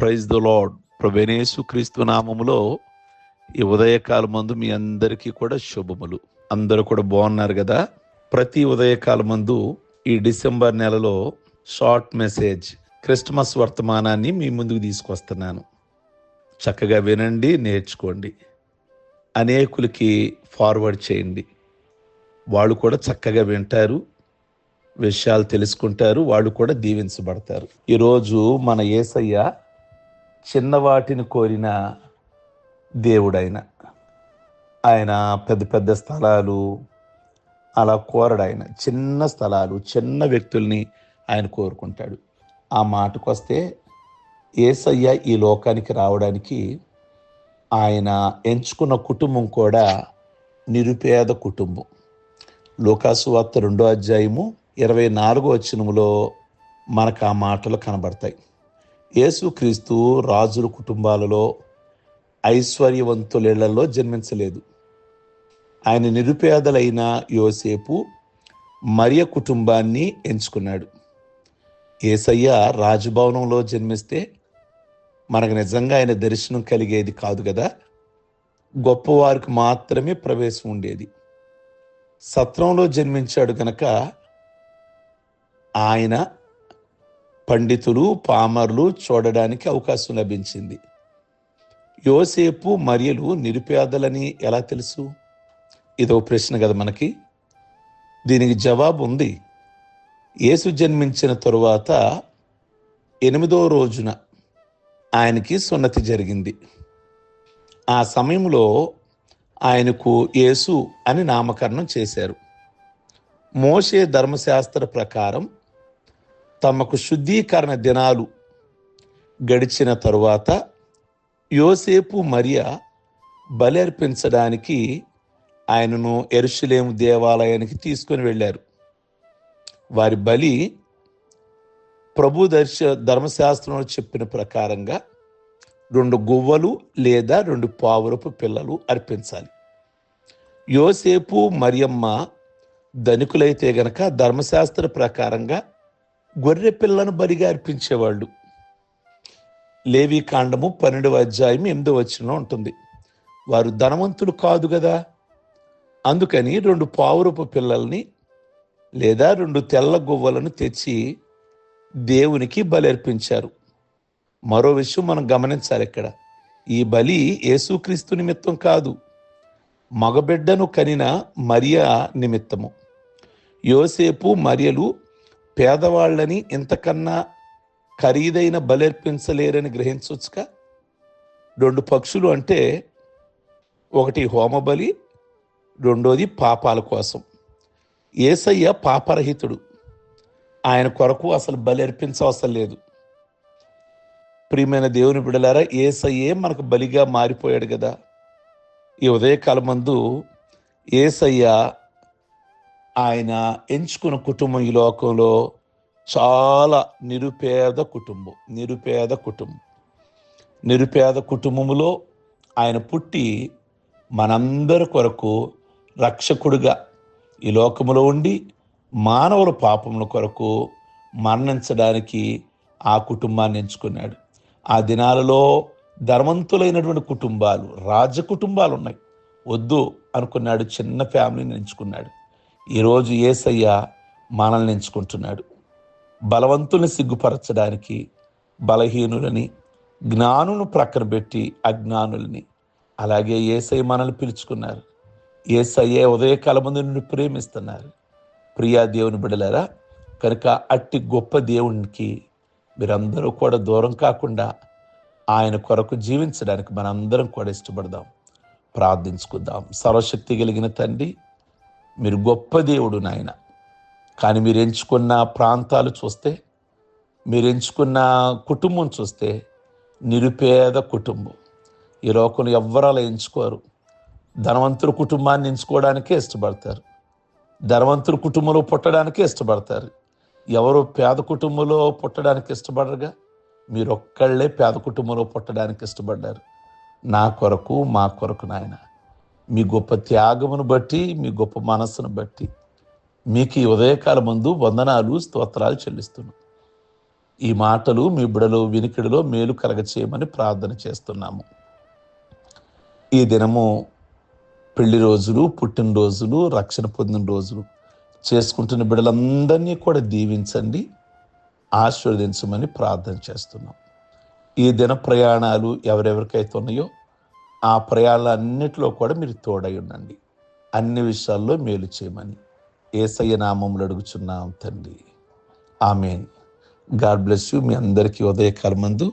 Praise the lord ప్రవేణేశు క్రీస్తు నామములో ఈ ఉదయకాల మందు మీ అందరికీ కూడా శుభములు. అందరూ కూడా బాగున్నారు కదా? ప్రతి ఉదయకాల మందు ఈ డిసెంబర్ నెలలో షార్ట్ మెసేజ్ క్రిస్మస్ వర్తమానాన్ని మీ ముందుకు తీసుకొస్తున్నాను. చక్కగా వినండి నేర్చుకోండి. అనేకులకి ఫార్వర్డ్ చేయండి. వాళ్ళు కూడా చక్కగా వింటారు విషయాలు తెలుసుకుంటారు వాళ్ళు కూడా దీవించబడతారు. ఈరోజు మన ఏసయ్య చిన్నవాటిని కోరిన దేవుడైన. ఆయన పెద్ద పెద్ద స్థలాలు అలా కోరడు ఆయన చిన్న స్థలాలు చిన్న వ్యక్తుల్ని ఆయన కోరుకుంటాడు. ఆ మాటకొస్తే ఏసయ్య ఈ లోకానికి రావడానికి ఆయన ఎంచుకున్న కుటుంబం కూడా నిరుపేద కుటుంబం. లోకాసు వార్త రెండో అధ్యాయము ఇరవై నాలుగో వచ్చినములో మనకు ఆ మాటలు కనబడతాయి. యేసుక్రీస్తు రాజుల కుటుంబాలలో ఐశ్వర్యవంతులేళ్ళలో జన్మించలేదు. ఆయన నిరుపేదలైన యోసేపు మరియ కుటుంబాన్ని ఎంచుకున్నాడు. ఏసయ్య రాజభవనంలో జన్మిస్తే మనకు నిజంగా ఆయన దర్శనం కలిగేది కాదు కదా? గొప్పవారికి మాత్రమే ప్రవేశం ఉండేది. సత్రంలో జన్మించాడు కనుక ఆయన పండితులు పామర్లు చూడడానికి అవకాశం లభించింది. యోసేపు మరియలు నిరుపేదలని ఎలా తెలుసు? ఇదో ప్రశ్న కదా మనకి. దీనికి జవాబు ఉంది. యేసు జన్మించిన తరువాత ఎనిమిదో రోజున ఆయనకి సున్నతి జరిగింది. ఆ సమయంలో ఆయనకు యేసు అని నామకరణం చేశారు. మోషే ధర్మశాస్త్ర ప్రకారం తమకు శుద్ధీకరణ దినాలు గడిచిన తరువాత యోసేపు మరియ బలి అర్పించడానికి ఆయనను ఎరుషులేము దేవాలయానికి తీసుకొని వెళ్ళారు. వారి బలి ప్రభు దర్శ ధర్మశాస్త్రంలో చెప్పిన ప్రకారంగా రెండు గువ్వలు లేదా రెండు పావురపు పిల్లలు అర్పించాలి. యోసేపు మరియమ్మ ధనికులైతే గనక ధర్మశాస్త్ర ప్రకారంగా గొర్రె పిల్లను బలిగా అర్పించేవాళ్ళు. లేవి కాండము పన్నెండవ అధ్యాయం ఎనిమిదో వచ్చిన ఉంటుంది. వారు ధనవంతులు కాదు కదా అందుకని రెండు పావురపు పిల్లల్ని లేదా రెండు తెల్ల గువ్వలను తెచ్చి దేవునికి బలి అర్పించారు. మరో విషయం మనం గమనించాలి ఇక్కడ. ఈ బలి యేసుక్రీస్తు నిమిత్తం కాదు మగబిడ్డను కనిన మరియా నిమిత్తము. యోసేపు మరియలు పేదవాళ్ళని ఇంతకన్నా ఖరీదైన బలర్పించలేరని గ్రహించవచ్చుగా? రెండు పక్షులు అంటే ఒకటి హోమబలి రెండోది పాపాల కోసం. ఏసయ్య పాపరహితుడు. ఆయన కొరకు అసలు బలి అర్పించవసరం లేదు. ప్రియమైన దేవుని బిడలారా ఏసయ్యే మనకు బలిగా మారిపోయాడు కదా ఈ ఉదయకాలమందు ఏసయ్య ఆయన ఎంచుకున్న కుటుంబం ఈ లోకంలో చాలా నిరుపేద కుటుంబం నిరుపేద కుటుంబం. నిరుపేద కుటుంబములో ఆయన పుట్టి మనందరి కొరకు రక్షకుడుగా ఈ లోకములో ఉండి మానవుల పాపముల కొరకు మరణించడానికి ఆ కుటుంబాన్ని ఎంచుకున్నాడు. ఆ దినాలలో ధర్మంతులైనటువంటి కుటుంబాలు రాజ కుటుంబాలు ఉన్నాయి. వద్దు అనుకున్నాడు చిన్న ఫ్యామిలీని ఎంచుకున్నాడు. ఈరోజు ఏసయ్య మనల్ని ఎంచుకుంటున్నాడు. బలవంతుల్ని సిగ్గుపరచడానికి బలహీనులని జ్ఞానును ప్రక్కన పెట్టి అజ్ఞానులని. అలాగే ఏసై మనల్ని పిలుచుకున్నారు. ఏసయ్యే ఉదయకాలం ముందు నుండి ప్రేమిస్తున్నారు. ప్రియా దేవుని బిడలేరా కనుక అట్టి గొప్ప దేవునికి మీరందరూ కూడా దూరం కాకుండా ఆయన కొరకు జీవించడానికి మనందరం కూడా ఇష్టపడదాం. ప్రార్థించుకుందాం. సర్వశక్తి కలిగిన తండ్రి మీరు గొప్ప దేవుడు నాయన. కానీ మీరు ఎంచుకున్న ప్రాంతాలు చూస్తే మీరు ఎంచుకున్న కుటుంబం చూస్తే నిరుపేద కుటుంబం. ఈ లోకంలో ఎవ్వరు అలా ఎంచుకోరు. ధనవంతుల కుటుంబాన్ని ఎంచుకోవడానికే ఇష్టపడతారు. ధనవంతుల కుటుంబంలో పుట్టడానికే ఇష్టపడతారు. ఎవరు పేద కుటుంబంలో పుట్టడానికి ఇష్టపడరుగా? మీరు ఒక్కళ్ళే పేద కుటుంబంలో పుట్టడానికి ఇష్టపడ్డారు. నా కొరకు మా కొరకు నాయన. మీ గొప్ప త్యాగమును బట్టి మీ గొప్ప మనస్సును బట్టి మీకు ఈ ఉదయకాల ముందు వందనాలు స్తోత్రాలు చెల్లిస్తున్నాం. ఈ మాటలు మీ బిడలో వినికిడిలో మేలు కలగ చేయమని ప్రార్థన చేస్తున్నాము. ఈ దినము పెళ్ళి రోజులు పుట్టినరోజులు రక్షణ పొందిన రోజులు చేసుకుంటున్న బిడ్డలందరినీ కూడా దీవించండి ఆశీర్వదించమని ప్రార్థన చేస్తున్నాం. ఈ దిన ప్రయాణాలు ఎవరెవరికైతే ఉన్నాయో ఆ ప్రయాణాలన్నిటిలో కూడా మీరు తోడై ఉండండి. అన్ని విషయాల్లో మేలు చేయమని ఏసయ్య నామములు అడుగుచున్నాం తండ్రి. ఆమెన్. God bless you. మీ అందరికీ ఉదయకాలమందు